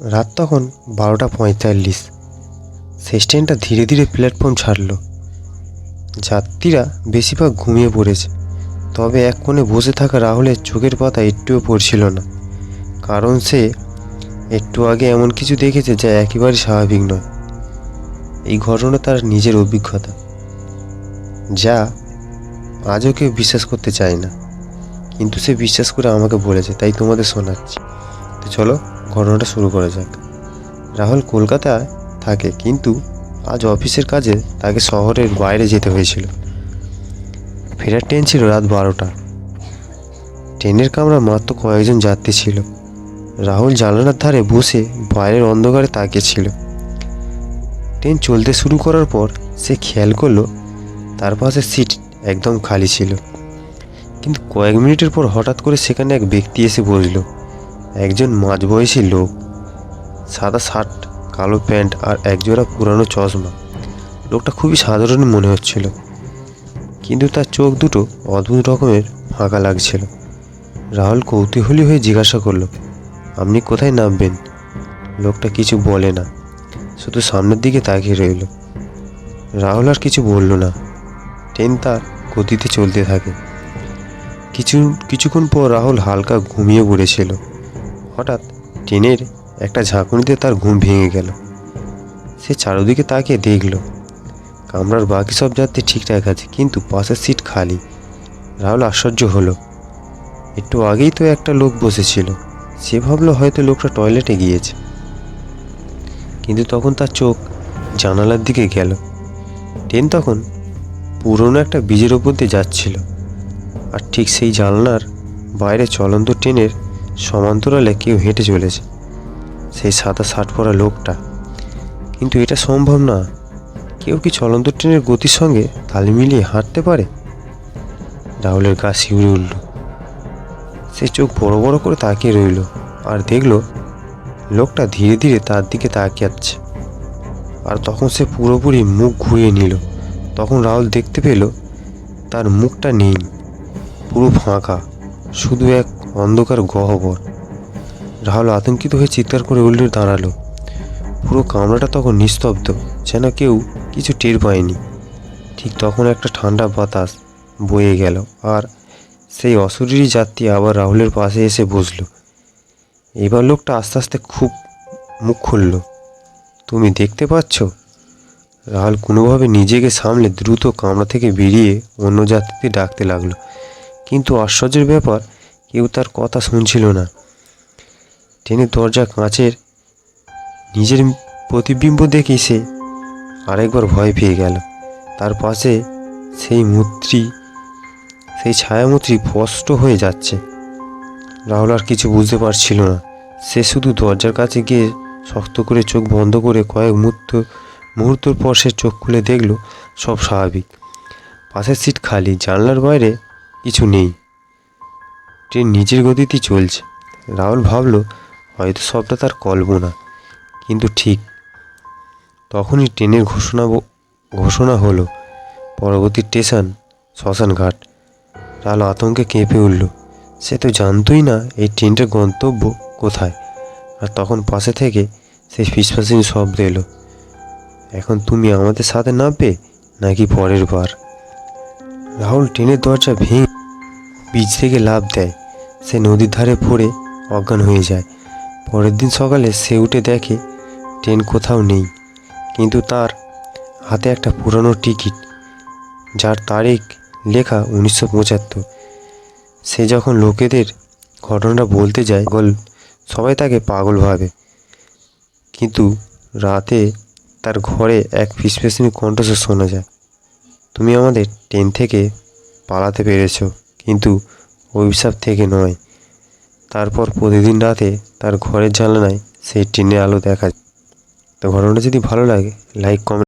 রাত তখন বারোটা পঁয়তাল্লিশ। সেই ট্রেনটা ধীরে ধীরে প্ল্যাটফর্ম ছাড়ল। যাত্রীরা বেশিরভাগ ঘুমিয়ে পড়েছে। তবে এক কোণে বসে থাকা রাহুলের চোখের পাতা একটুও পড়ছিল না। কারণ সে একটু আগে এমন কিছু দেখেছে যা একেবারেই স্বাভাবিক নয়। এই ঘটনা তার নিজের অভিজ্ঞতা। যা আজও কেউ বিশ্বাস করতে চায় না। কিন্তু সে বিশ্বাস করে আমাকে বলেছে, তাই তোমাদের শোনাচ্ছি। তো চলো ঘটনাটা শুরু করা যাক। রাহুল কলকাতায় থাকে, কিন্তু আজ অফিসের কাজে তাকে শহরের বাইরে যেতে হয়েছিল। ফেরার ট্রেন ছিল রাত বারোটা। ট্রেনের কামরা মাত্র কয়েকজন যাত্রী ছিল। রাহুল জানালার ধারে বসে বাইরের অন্ধকারে তাকিয়েছিল। ট্রেন চলতে শুরু করার পর সে খেয়াল করল, তার পাশে সিট একদম খালি ছিল। কিন্তু কয়েক মিনিটের পর হঠাৎ করে সেখানে এক ব্যক্তি এসে বসল। একজন মাঝবয়সী লোক, সাদা শার্ট, কালো প্যান্ট আর একজোড়া পুরানো চশমা। লোকটা খুবই সাধারণ মনে হচ্ছিল, কিন্তু তার চোখ দুটো অদ্ভুত রকমের ফাঁকা লাগছিল। রাহুল কৌতূহলী হয়ে জিজ্ঞাসা করল, আপনি কোথায় নামবেন? লোকটা কিছু বলে না, শুধু সামনের দিকে তাকিয়ে রইল। রাহুল আর কিছু বলল না, ট্রেন তার গতিতে চলতে থাকে। কিছু, কিছুক্ষণ পর রাহুল হালকা ঘুমিয়ে পড়েছিল। হঠাৎ ট্রেনের একটা ঝাঁকুনিতে তার ঘুম ভেঙে গেল। সে চারদিকে তাকিয়ে দেখল। কামরার বাকি সব যাত্রী ঠিকঠাক আছে, কিন্তু পাশের সিট খালি। রাহুল আশ্চর্য হলো। একটু আগেই তো একটা লোক বসেছিল। সে ভাবলো হয়তো লোকটা টয়লেটে গিয়েছে। কিন্তু তখন তার চোখ জানালার দিকে গেল। ট্রেন তখন পুরনো একটা ব্রিজের ওপর দিয়ে যাচ্ছিল। আর ঠিক সেই জানলার বাইরে চলন্ত ট্রেনের সমান্তরালে কেউ হেঁটে চলেছে। সেই সাদা শার্ট পরা লোকটা। কিন্তু এটা সম্ভব না। কেউ কি চলন্ত ট্রেনের গতির সঙ্গে তাল মিলিয়ে হাঁটতে পারে? রাহুলের গা শিউরে উঠল। সে চোখ বড় বড় করে তাকিয়ে রইল আর দেখল লোকটা ধীরে ধীরে তার দিকে তাকিয়াচ্ছে আর তখন সে পুরোপুরি মুখ ঘুরিয়ে নিল। তখন রাহুল দেখতে পেল তার মুখটা নেই, পুরো ফাঁকা। শুধু এক অন্ধকার গহ্বর। রাহুল আতঙ্কিত হয়ে চিৎকার করে উল্টে দাঁড়াল। পুরো কামরাটা তখন নিস্তব্ধ, যেন কেউ কিছু টের পায়নি। ঠিক তখন একটা ঠান্ডা বাতাস বয়ে গেল, আর সেই অশরীরী যাত্রী আবার রাহুলের পাশে এসে বসল। এবার লোকটা আস্তে আস্তে খুব মুখ খুলল। তুমি দেখতে পাচ্ছ? রাহুল কোনোভাবে নিজেকে সামলে দ্রুত কামরা থেকে বেরিয়ে অন্য যাত্রীদের ডাকতে লাগল। কিন্তু আশ্চর্যের ব্যাপার, কেউ তার কথা শুনছিল না। ট্রেনের দরজা কাঁচের নিজের প্রতিবিম্ব দেখে সে আরেকবার ভয় পেয়ে গেল। তার পাশে সেই মূর্তি, সেই ছায়ামূর্তি স্পষ্ট হয়ে যাচ্ছে। রাহুল আর কিছু বুঝতে পারছিল না। সে শুধু দরজার কাছে গিয়ে শক্ত করে চোখ বন্ধ করে কয়েক মুহূর্ত, মুহূর্তর পর সে চোখ খুলে দেখল, সব স্বাভাবিক। পাশের সিট খালি, জানলার বাইরে কিছু নেই। ট্রেন নিজের গতিতেই চলছে। রাহুল ভাবলো, হয়তো সবটা তার কল্পনা। কিন্তু ঠিক তখনই ট্রেনের ঘোষণা ঘোষণা হলো, পরবর্তী স্টেশন, শ্মশানঘাট। রাহুল আতঙ্কে কেঁপে উঠল। সে তো জানতোই না এই ট্রেনটার গন্তব্য কোথায়। আর তখন পাশে থেকে সেই ফিসফাসিং শব্দ এলো, এখন তুমি আমাদের সাথে নামবে নাকি পরের বার? রাহুল ট্রেনের দরজা ভেঙে বীজ থেকে লাভ দেয়। সে নদীর ধারে পড়ে অজ্ঞান হয়ে যায়। পরের দিন সকালে সে উঠে দেখে ট্রেন কোথাও নেই। কিন্তু তার হাতে একটা পুরনো টিকিট, যার তারিখ লেখা উনিশশো পঁচাত্তর। সে যখন লোকেদের ঘটনাটা বলতে যায়, পাগল, সবাই তাকে পাগল ভাবে। কিন্তু রাতে তার ঘরে এক ফিসফিসিনি কণ্ঠস্বর শোনা যায়। তুমি আমাদের ট্রেন থেকে পালাতে পেরেছ, কিন্তু অভিশাপ থেকে নয় তারপর প্রতিদিন রাতে তার ঘরের জানালায় সেই ট্রেনের আলো দেখা। তো ঘটনাটা যদি ভালো লাগে লাইক কমেন্ট